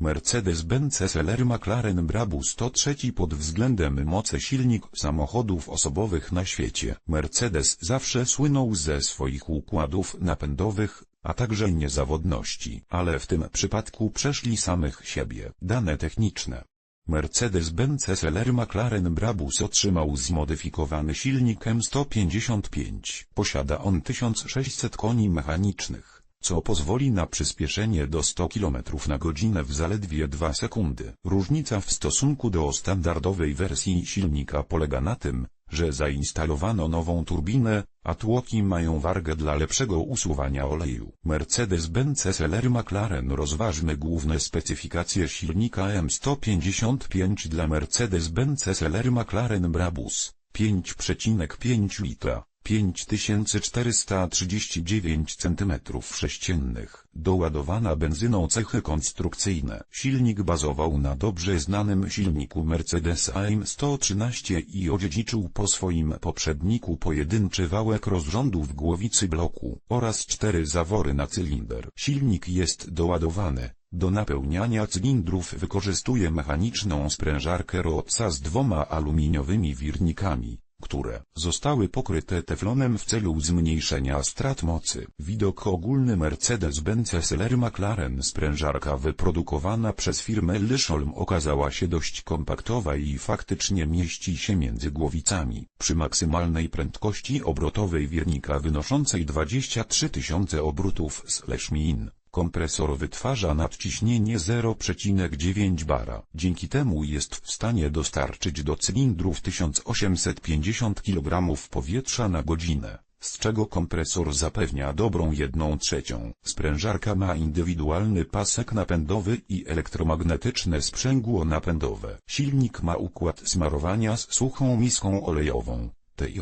Mercedes-Benz SLR McLaren Brabus to trzeci pod względem mocy silnik samochodów osobowych na świecie. Mercedes zawsze słynął ze swoich układów napędowych, a także niezawodności, ale w tym przypadku przeszli samych siebie. Dane techniczne. Mercedes-Benz SLR McLaren Brabus otrzymał zmodyfikowany silnik M155. Posiada on 1600 koni mechanicznych co pozwoli na przyspieszenie do 100 km na godzinę w zaledwie 2 sekundy. Różnica w stosunku do standardowej wersji silnika polega na tym, że zainstalowano nową turbinę, a tłoki mają wargę dla lepszego usuwania oleju. Mercedes-Benz SLR McLaren rozważmy główne specyfikacje silnika M155 dla Mercedes-Benz SLR McLaren Brabus 5,5 litra. 5439 cm3, doładowana benzyną cechy konstrukcyjne. Silnik bazował na dobrze znanym silniku Mercedes AM113 i odziedziczył po swoim poprzedniku pojedynczy wałek rozrządu w głowicy bloku oraz cztery zawory na cylinder. Silnik jest doładowany. Do napełniania cylindrów wykorzystuje mechaniczną sprężarkę Rotsa z dwoma aluminiowymi wirnikami które zostały pokryte teflonem w celu zmniejszenia strat mocy. Widok ogólny Mercedes-Benz SLR McLaren sprężarka wyprodukowana przez firmę Lyszolm okazała się dość kompaktowa i faktycznie mieści się między głowicami. Przy maksymalnej prędkości obrotowej wirnika wynoszącej 23 tysiące obrotów slash min. Kompresor wytwarza nadciśnienie 0,9 bara. Dzięki temu jest w stanie dostarczyć do cylindrów 1850 kg powietrza na godzinę, z czego kompresor zapewnia dobrą jedną trzecią. Sprężarka ma indywidualny pasek napędowy i elektromagnetyczne sprzęgło napędowe. Silnik ma układ smarowania z suchą miską olejową. TJ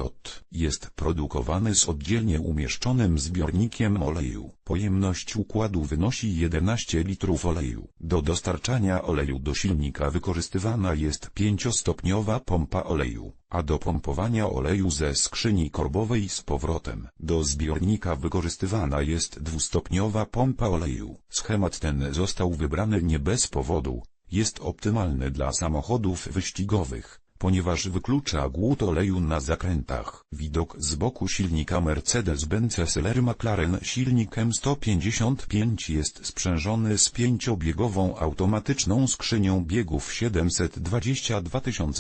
jest produkowany z oddzielnie umieszczonym zbiornikiem oleju. Pojemność układu wynosi 11 litrów oleju. Do dostarczania oleju do silnika wykorzystywana jest pięciostopniowa pompa oleju, a do pompowania oleju ze skrzyni korbowej z powrotem do zbiornika wykorzystywana jest dwustopniowa pompa oleju. Schemat ten został wybrany nie bez powodu. Jest optymalny dla samochodów wyścigowych ponieważ wyklucza głód oleju na zakrętach. Widok z boku silnika Mercedes-Benz SLR McLaren silnik M155 jest sprzężony z pięciobiegową automatyczną skrzynią biegów 722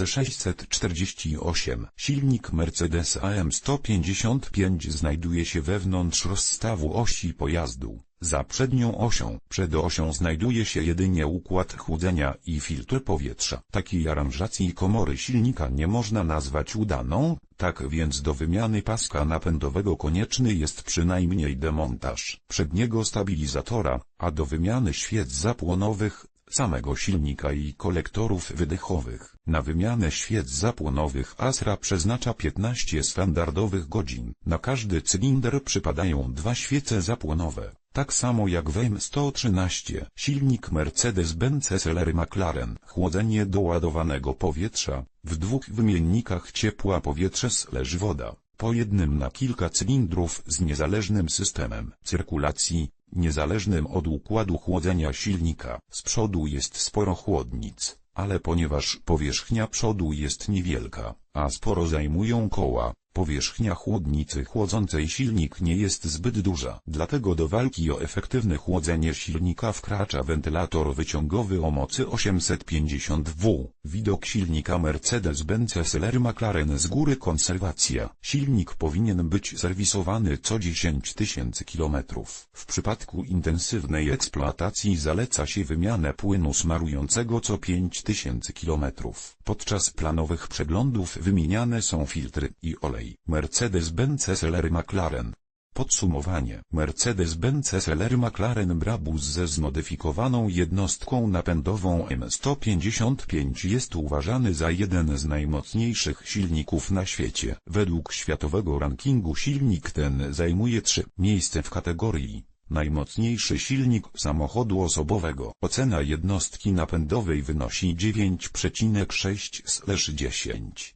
648. Silnik Mercedes AM155 znajduje się wewnątrz rozstawu osi pojazdu. Za przednią osią, przed osią znajduje się jedynie układ chłodzenia i filtr powietrza. Takiej aranżacji komory silnika nie można nazwać udaną, tak więc do wymiany paska napędowego konieczny jest przynajmniej demontaż przedniego stabilizatora, a do wymiany świec zapłonowych, samego silnika i kolektorów wydechowych. Na wymianę świec zapłonowych Asra przeznacza 15 standardowych godzin. Na każdy cylinder przypadają dwa świece zapłonowe. Tak samo jak w M113, silnik Mercedes-Benz SLR McLaren, chłodzenie doładowanego powietrza, w dwóch wymiennikach ciepła powietrze slash woda, po jednym na kilka cylindrów z niezależnym systemem cyrkulacji, niezależnym od układu chłodzenia silnika. Z przodu jest sporo chłodnic, ale ponieważ powierzchnia przodu jest niewielka, a sporo zajmują koła, Powierzchnia chłodnicy chłodzącej silnik nie jest zbyt duża. Dlatego do walki o efektywne chłodzenie silnika wkracza wentylator wyciągowy o mocy 850 W. Widok silnika Mercedes-Benz SLR McLaren z góry konserwacja. Silnik powinien być serwisowany co 10 tysięcy kilometrów. W przypadku intensywnej eksploatacji zaleca się wymianę płynu smarującego co 5000 kilometrów. Podczas planowych przeglądów wymieniane są filtry i olej. Mercedes-Benz SLR McLaren Podsumowanie Mercedes-Benz SLR McLaren Brabus ze zmodyfikowaną jednostką napędową M155 jest uważany za jeden z najmocniejszych silników na świecie. Według światowego rankingu silnik ten zajmuje trzy miejsce w kategorii Najmocniejszy silnik samochodu osobowego. Ocena jednostki napędowej wynosi 9,6 z 10.